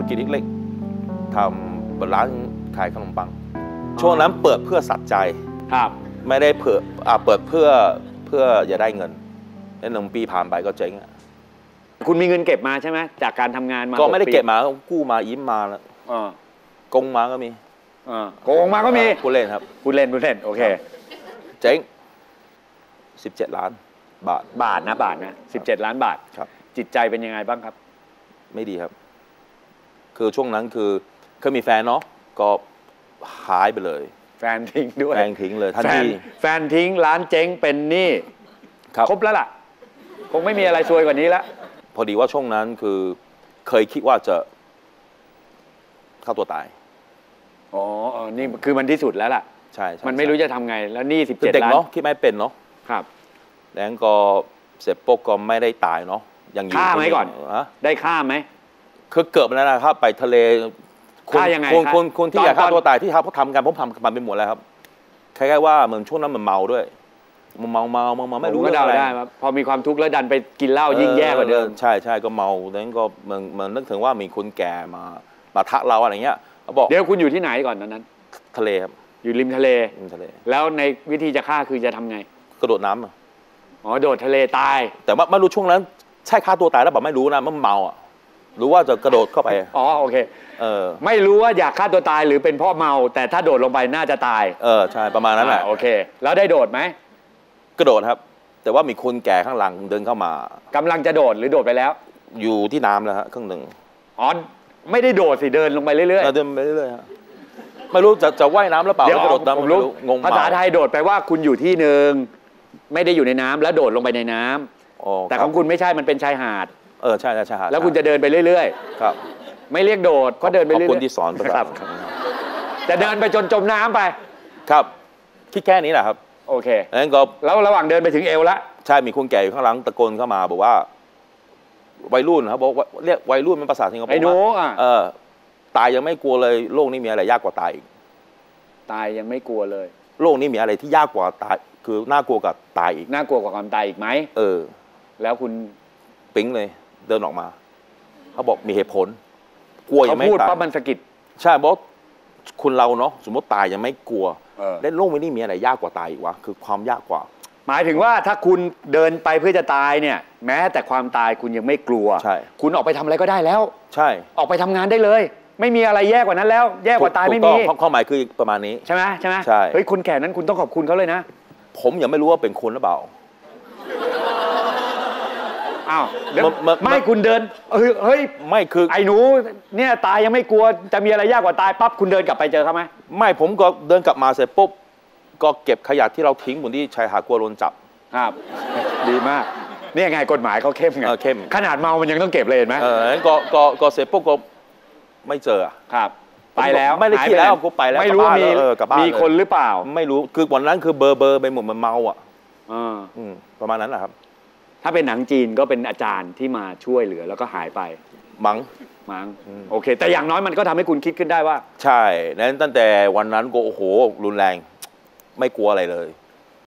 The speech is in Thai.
รกิจเล็กๆทำร้านขายขนมปัง ช่วงนั้นเปิดเพื่อสัตว์ใจครับไม่ได้เปิดอ่าเปิดเพื่อเพื่อจะได้เงินแล้วหนึ่งปีผ่านไปก็เจ๊งคุณมีเงินเก็บมาใช่ไหมจากการทำงานมาก็ไม่ได้เก็บมากู้มายิ้มมาแล้วอกงมาก็มีอโกงมาก็มีผู้เล่นครับพูดเล่นพูดเล่นโอเคเจ๊ง17ล้านบาทบาทนะบาทนะ17ล้านบาทครับ จิตใจเป็นยังไงบ้างครับ ไม่ดีครับ คือช่วงนั้นคือเคยมีแฟนเนาะก็หายไปเลย แฟนทิ้งด้วยแฟนทิ้งเลยทันแฟนทีแฟนทิ้งร้านเจ๊งเป็นหนี้ครับครบแล้วล่ะ คงไม่มีอะไรซวยกว่านี้แล้วพอดีว่าช่วงนั้นคือเคยคิดว่าจะฆ่าตัวตาย อ๋อเออนี่คือมันที่สุดแล้วล่ะ ใช่ใช่มันไม่รู้ใช่จะทำไงแล้วหนี้คือเด็ก17ล้านเนาะคิดไม่เป็นเนาะครับ แล้วก็เสร็จปุ๊บก็ไม่ได้ตายเนาะยังอยู่ฆ่าไหมก่อน ฮะ ได้ค่าไหม คือเกิดมาแล้วนะครับไปทะเลคนฆ่ายังไงคนครับคนคนที่ตอนอยากฆ่าตอน ตัวตายที่เขาทำกันผมทำมันไปหมดแล้วครับคล้ายๆว่าเหมือนช่วงนั้นมันเมาด้วยมันเมาเมาเมาเมาไม่รู้ผก็เรื่องเดาอะไร ได้ว่าพอมีความทุกข์แล้วดันไปกินเหล้ายิ่งแย่กว่าเดิม ออใช่ใช่ก็เมาแล้วก็เหมันเหมันนึกถึงว่ามีคนแก่มามาทักเราอะไรเงี้ยเขาบอกเดี๋ยวคุณอยู่ที่ไหนก่อนตอนนั้น ทะเลครับอยู่ริมทะเล ริมทะเล แล้วในวิธีจะฆ่าคือจะทำไง กระโดดน้ำอะอ๋อ โดดทะเลตาย แต่ว่าไม่รู้ช่วงนั้น ใช่ฆ่าตัวตายแล้วแบบไม่รู้นะมันเมาอะ รู้ว่าจะกระโดดเข้าไปอ๋อโอเค เออไม่รู้ว่าอยากฆ่าตัวตายหรือเป็นเพ่อเมา แต่ถ้าโดดลงไปน่าจะตายเออใช่ประมาณนั้นแหละอ่าโอเค แล้วได้โดดไหมกระโดดครับ แต่ว่ามีคนแก่ข้างหลังเดินเข้ามากำลังจะโดดหรือโดดไปแล้วอยู่ที่น้ำแล้วฮะครึ่งหนึ่งอ๋อไม่ได้โดดสิเดินลงไปเรื่อยเออเดินไปเรื่อยๆฮะไม่รู้จะจะว่ายน้ำหรือเปๆล่าเดี๋ยวกระโดดน้ำผมไม่รู้รู้งงภาษาไทยโดดแปลว่าคุณอยู่ที่หนึ่งไม่ได้อยู่ในน้ำแล้วโดดลงไปในน้ำอ๋อแต่คขรับองคุณไม่ใช่มันเป็นชายหาด เออใช่ใช่ใช่ฮแล้วคุณจะเดินไปเรื่อยครับๆไม่เรียกโดดเพราะเดินไปขอบเรื่อยๆคุณที่สอนภาษาครับ จะเดินไปจนจมน้ำไป ครับคิดแค่นี้แหละครับ โอเคแล้วก็แล้วระหว่างเดินไปถึงเอวละใช่มีคนแก่อยู่ข้างหลังตะโกนเข้ามาบอกว่า วัยรุ่นครับบอกว่าเรียกวัยรุ่นเป็นภาษาสิงคโปร์ไอ้หนูอะเออตายยังไม่กลัวเลยโลกนี้มีอะไรยากกว่าตายอีกตายยังไม่กลัวเลย โลกนี้มีอะไรที่ยากกว่าตาย คือน่ากลัวกับตายอีกน่ากลัวกว่าความตายอีกไหมเออ แล้วคุณปิ๊งเลย เดินออกมา เขาบอกมีเหตุผล กลัวยัเขางไม่พูดตายปั๊บมันสะกิด ใช่บอกคุณเราเนาะสมมติตายยังไม่กลัวเออ เล่นโลกนี้มีอะไรยากกว่าตายอีกวะคือความยากกว่า หมายถึงว่าถ้าคุณเดินไปเพื่อจะตายเนี่ย แม้แต่ความตายคุณยังไม่กลัว ใช่ คุณออกไปทำอะไรก็ได้แล้ว ใช่ออกไปทำงานได้เลย ไม่มีอะไรแย่กว่านั้นแล้ว แย่กว่าตายถูไม่ต้มีองความหมายคือประมาณนี้ ใช่ไหมใช่ไหมใช่ เฮ้ยคนแก่นั้นคุณต้องขอบคุณเขาเลยนะ ผมยังไม่รู้ว่าเป็นคุณหรือเปล่า อ้าวเดี๋ยวมันมันไม่คุณเดินเฮ้ยเฮ้ยไม่คือไอ้หนู เนี่ยตายยังไม่กลัวจะมีอะไรยากกว่าตายปั๊บคุณเดินกลับไปเจอเขาไหมไม่ผมก็เดินกลับมาเสร็จปุ๊บก็เก็บขยะที่เราทิ้งบนที่ชายหาดกลัวโดนจับ ครับ ดีมากเนี่ยไงกฎหมายเขาเข้มไงเออเข้ม ขนาดเมามันยังต้องเก็บเลยเห็นไหมเอองั้นก็ก็ก็เสร็จปุ๊บก็ไม่เจออะ ครับ ไปแล้วไม่ได้หายคิดแล้วหนกูไปแล้วไม่รู้กลับบ้านมีแล้วเออกลับบ้านมีเลย คนหรือเปล่าไม่รู้คือวันนั้นคือเบอร์เบอร์ไปหมดมันเมาอะเออ อืมประมาณนั้นแหละครับ ถ้าเป็นหนังจีนก็เป็นอาจารย์ที่มาช่วยเหลือแล้วก็หายไปมัง้งมั้งอืมโอเค แต่อย่างน้อยมันก็ทำให้คุณคิดขึ้นได้ว่า ใช่นั้นตั้งแต่วันนั้นก็โอ้โหรุนแรง ไม่กลัวอะไรเลย